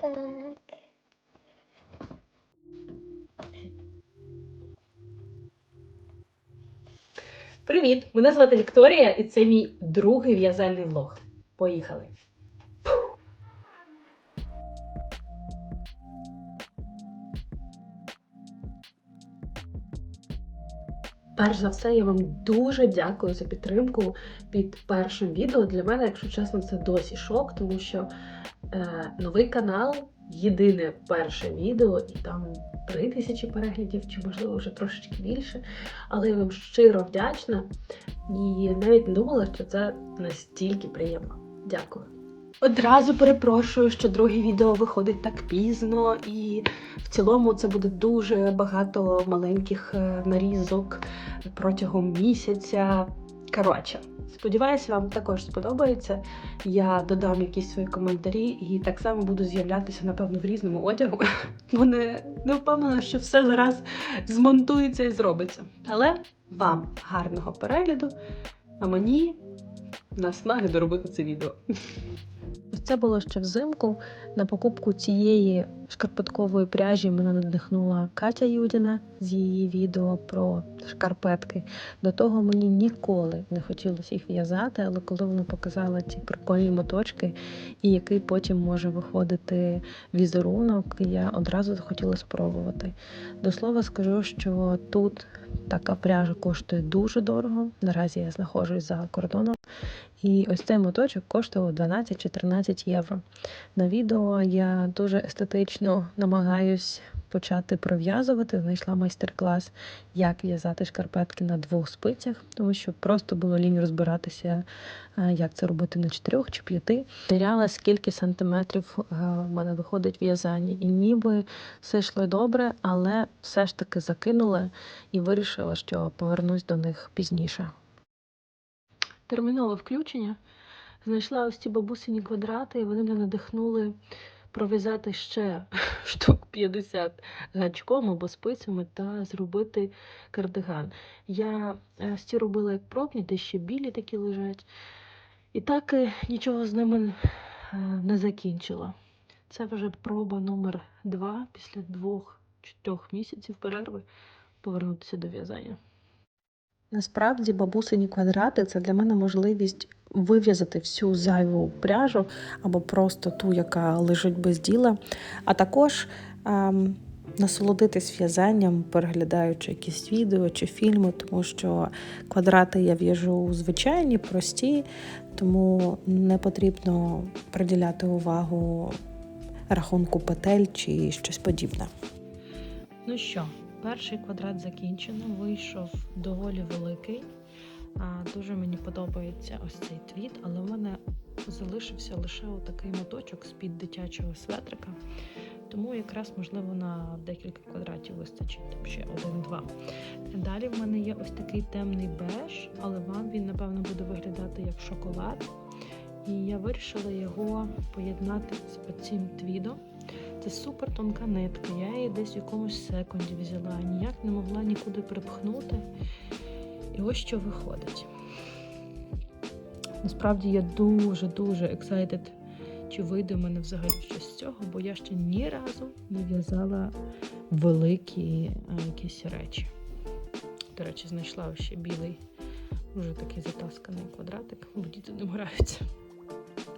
Так. Привіт! Мене звати Вікторія, і це мій другий в'язальний влог. Поїхали! Перш за все, я вам дуже дякую за підтримку під першим відео. Для мене, якщо чесно, це досі шок, тому що новий канал, єдине перше відео, і там три тисячі переглядів, чи можливо вже трошечки більше. Але я вам щиро вдячна і навіть не думала, що це настільки приємно. Дякую. Одразу перепрошую, що друге відео виходить так пізно, і в цілому це буде дуже багато маленьких е, нарізок протягом місяця. Коротше, сподіваюся, вам також сподобається. Я додам якісь свої коментарі і так само буду з'являтися, напевно, в різному одягу. Бо не, не впевнена, що все зараз змонтується і зробиться. Але вам гарного перегляду, а мені наснаги доробити це відео. Це було ще взимку. На покупку цієї шкарпеткової пряжі мене надихнула Катя Юдіна з її відео про шкарпетки. До того мені ніколи не хотілося їх в'язати, але коли вона показала ці прикольні моточки, і який потім може виходити візерунок, я одразу захотіла спробувати. До слова скажу, що тут така пряжа коштує дуже дорого. Наразі я знаходжусь за кордоном. І ось цей моточок коштував 12 чи 13 євро. На відео я дуже естетично намагаюсь почати пров'язувати. Знайшла майстер-клас, як в'язати шкарпетки на двох спицях, тому що просто було лінь розбиратися, е, як це робити на чотирьох чи п'яти. Міряла, скільки сантиметрів е, в мене виходить в'язання, і ніби все йшло добре, але все ж таки закинула і вирішила, що повернусь до них пізніше. Термінове включення. Знайшла ось ці бабусині квадрати, і вони мене надихнули пров'язати ще штук 50 гачком або спицями та зробити кардиган. Я е, ці робила як пробні, де ще білі такі лежать. І так е, нічого з ними е, не закінчила. Це вже проба номер два після двох чи трьох місяців перерви повернутися до в'язання. Насправді бабусині квадрати це для мене можливість вив'язати всю зайву пряжу або просто ту, яка лежить без діла, а також ем, насолодитись в'язанням, переглядаючи якісь відео чи фільми, тому що квадрати я в'яжу звичайні, прості, тому не потрібно приділяти увагу рахунку петель чи щось подібне. Ну що, перший квадрат закінчено, вийшов доволі великий. Дуже мені подобається ось цей твіт, але в мене залишився лише отакий моточок з-під дитячого светрика. Тому якраз, можливо, на декілька квадратів вистачить, там ще один-два. Далі в мене є ось такий темний беж, але вам він, напевно, буде виглядати як шоколад. І я вирішила його поєднати з оцим твідом. Це супер тонка нитка. Я її десь в якомусь секунді взяла, ніяк не могла нікуди припхнути. Ось що виходить. Насправді я дуже-дуже excited, чи вийде в мене взагалі щось з цього, бо я ще ні разу не в'язала великі а, якісь речі. До речі, знайшла ще білий, дуже такий затасканий квадратик, бо діти не граються.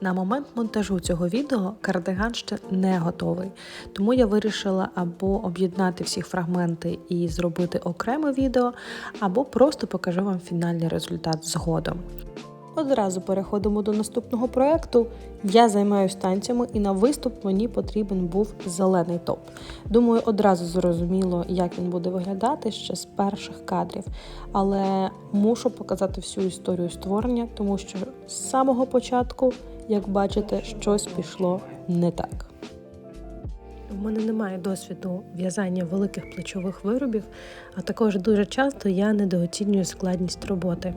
На момент монтажу цього відео кардиган ще не готовий, тому я вирішила або об'єднати всі фрагменти і зробити окреме відео, або просто покажу вам фінальний результат згодом. Одразу переходимо до наступного проєкту. Я займаюся танцями, і на виступ мені потрібен був зелений топ. Думаю, одразу зрозуміло, як він буде виглядати ще з перших кадрів. Але мушу показати всю історію створення, тому що з самого початку, як бачите, щось пішло не так. У мене немає досвіду в'язання великих плечових виробів, а також дуже часто я недооцінюю складність роботи.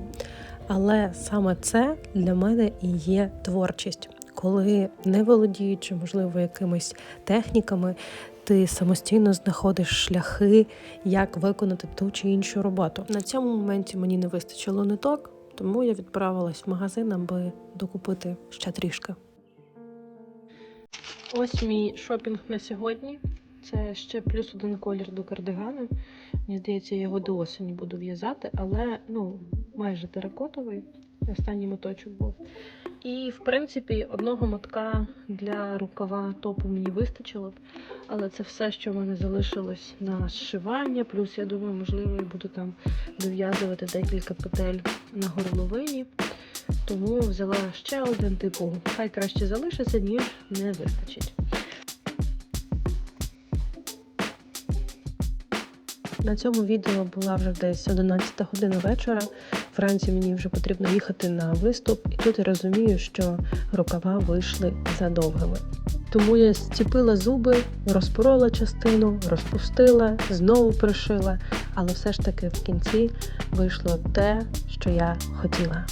Але саме це для мене і є творчість, коли не володіючи, можливо, якимись техніками, ти самостійно знаходиш шляхи, як виконати ту чи іншу роботу. На цьому моменті мені не вистачило ниток, тому я відправилась в магазин, аби докупити ще трішки. Ось мій шопінг на сьогодні. Це ще плюс один колір до кардигану. Мені здається, я його до осені буду в'язати, але ну, майже теракотовий. Останній моточок був. І, в принципі, одного мотка для рукава топу мені вистачило б. Але це все, що в мене залишилось на зшивання. Плюс, я думаю, можливо, я буду там дов'язувати декілька петель на горловині. Тому взяла ще один, типу, хай краще залишиться, ніж не вистачить. На цьому відео була вже десь 11 година вечора. Вранці мені вже потрібно їхати на виступ, і тут я розумію, що рукава вийшли задовгими. Тому я зціпила зуби, розпорола частину, розпустила, знову пришила, але все ж таки в кінці вийшло те, що я хотіла.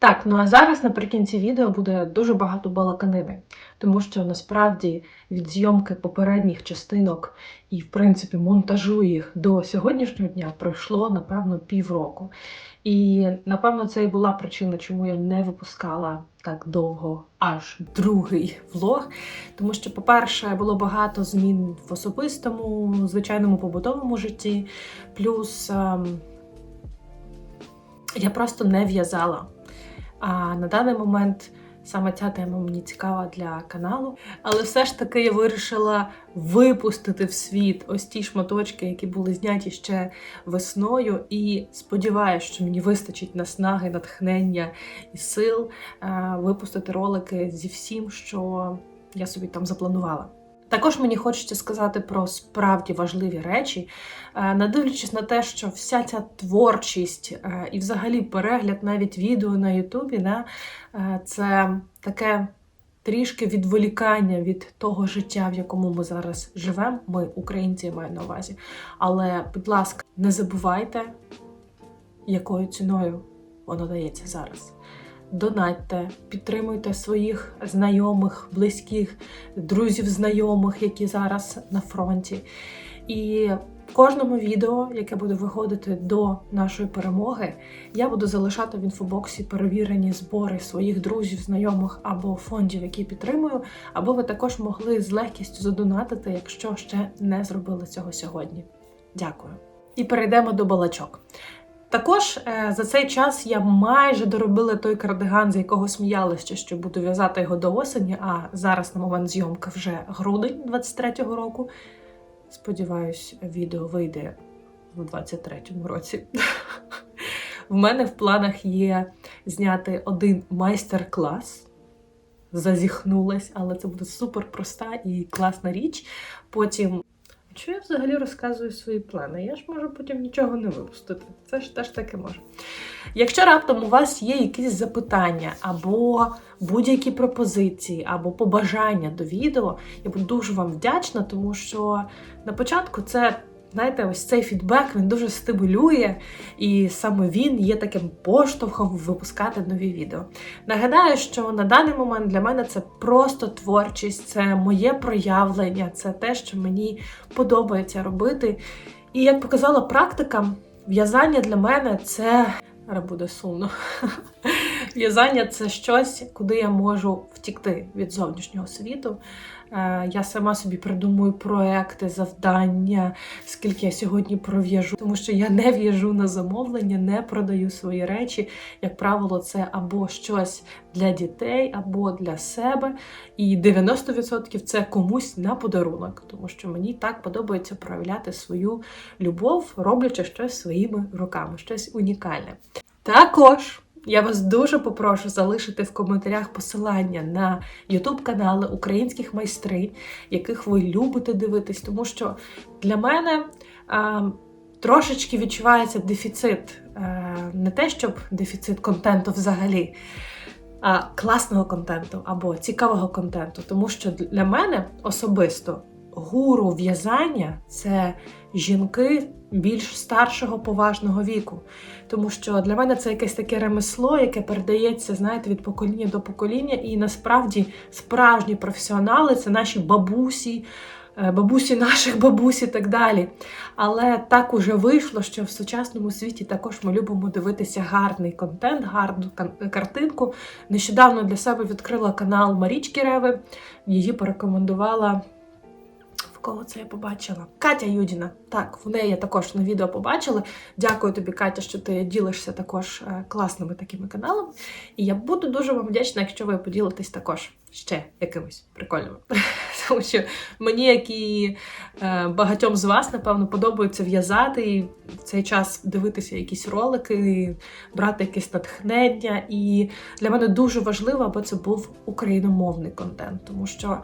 Так, ну а зараз наприкінці відео буде дуже багато балаканини, тому що насправді від зйомки попередніх частинок і, в принципі, монтажу їх до сьогоднішнього дня пройшло, напевно, півроку. І, напевно, це і була причина, чому я не випускала так довго аж другий влог. Тому що, по-перше, було багато змін в особистому, звичайному побутовому житті, плюс ем, я просто не в'язала. А на даний момент саме ця тема мені цікава для каналу. Але все ж таки я вирішила випустити в світ ось ті шматочки, які були зняті ще весною. І сподіваюся, що мені вистачить наснаги, натхнення і сил е, випустити ролики зі всім, що я собі там запланувала. Також мені хочеться сказати про справді важливі речі, Е, не дивлячись на те, що вся ця творчість е, і взагалі перегляд навіть відео на Ютубі, да, е, це таке трішки відволікання від того життя, в якому ми зараз живемо. Ми, українці, я маю на увазі. Але, будь ласка, не забувайте, якою ціною воно дається зараз. Донатьте, підтримуйте своїх знайомих, близьких, друзів, знайомих, які зараз на фронті. І в кожному відео, яке буде виходити до нашої перемоги, я буду залишати в інфобоксі перевірені збори своїх друзів, знайомих або фондів, які підтримую, або ви також могли з легкістю задонатити, якщо ще не зробили цього сьогодні. Дякую. І перейдемо до балачок. Також е, за цей час я майже доробила той кардиган, з якого сміялися, що буду в'язати його до осені. А зараз на момент зйомки вже грудень 23-го року. Сподіваюсь, відео вийде у 23-му році. В мене в планах є зняти один майстер-клас. Зазіхнулась, але це буде супер проста і класна річ. Потім. Що я взагалі розказую свої плани? Я ж можу потім нічого не випустити. Це ж теж таке може. Якщо раптом у вас є якісь запитання, або будь-які пропозиції, або побажання до відео, я буду дуже вам вдячна, тому що на початку це. Знаєте, ось цей фідбек він дуже стимулює, і саме він є таким поштовхом випускати нові відео. Нагадаю, що на даний момент для мене це просто творчість, це моє проявлення, це те, що мені подобається робити. І як показала практика, в'язання для мене це буде сумно. В'язання це щось, куди я можу втікти від зовнішнього світу. Е, я сама собі придумую проекти, завдання, скільки я сьогодні пров'яжу, тому що я не в'яжу на замовлення, не продаю свої речі. Як правило, це або щось для дітей, або для себе. І 90% це комусь на подарунок, тому що мені так подобається проявляти свою любов, роблячи щось своїми руками, щось унікальне. Також. Я вас дуже попрошу залишити в коментарях посилання на youtube канали українських майстринь, яких ви любите дивитись, тому що для мене а, трошечки відчувається дефіцит, а, не те, щоб дефіцит контенту взагалі, а класного контенту або цікавого контенту. Тому що для мене особисто гуру в'язання це жінки більш старшого поважного віку. Тому що для мене це якесь таке ремесло, яке передається, знаєте, від покоління до покоління. І насправді справжні професіонали це наші бабусі, е, бабусі наших бабусь і так далі. Але так уже вийшло, що в сучасному світі також ми любимо дивитися гарний контент, гарну картинку. Нещодавно для себе відкрила канал Марічки Реви. Її порекомендувала. В кого це я побачила? Катя Юдіна. Так, в неї я також на відео побачила. Дякую тобі, Катя, що ти ділишся також е, класними такими каналами. І я буду дуже вам вдячна, якщо ви поділитесь також ще якимось прикольним. Тому що мені, як і е, багатьом з вас, напевно, подобається в'язати і в цей час дивитися якісь ролики, брати якесь натхнення. І для мене дуже важливо, аби це був україномовний контент, тому що.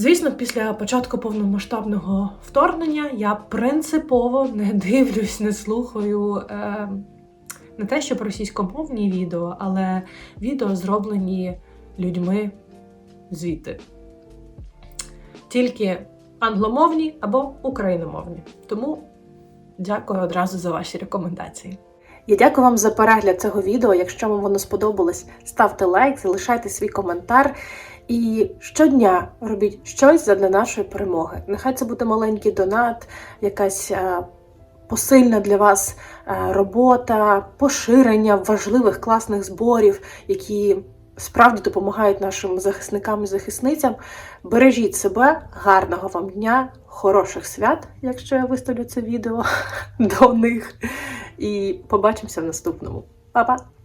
Звісно, після початку повномасштабного вторгнення я принципово не дивлюсь, не слухаю е, не те, щоб російськомовні відео, але відео зроблені людьми звідти. Тільки англомовні або україномовні. Тому дякую одразу за ваші рекомендації. Я дякую вам за перегляд цього відео. Якщо вам воно сподобалось, ставте лайк, залишайте свій коментар. І щодня робіть щось задля нашої перемоги. Нехай це буде маленький донат, якась е, посильна для вас е, робота, поширення важливих класних зборів, які справді допомагають нашим захисникам і захисницям. Бережіть себе, гарного вам дня, хороших свят, якщо я виставлю це відео до них. І побачимося в наступному. Па-па!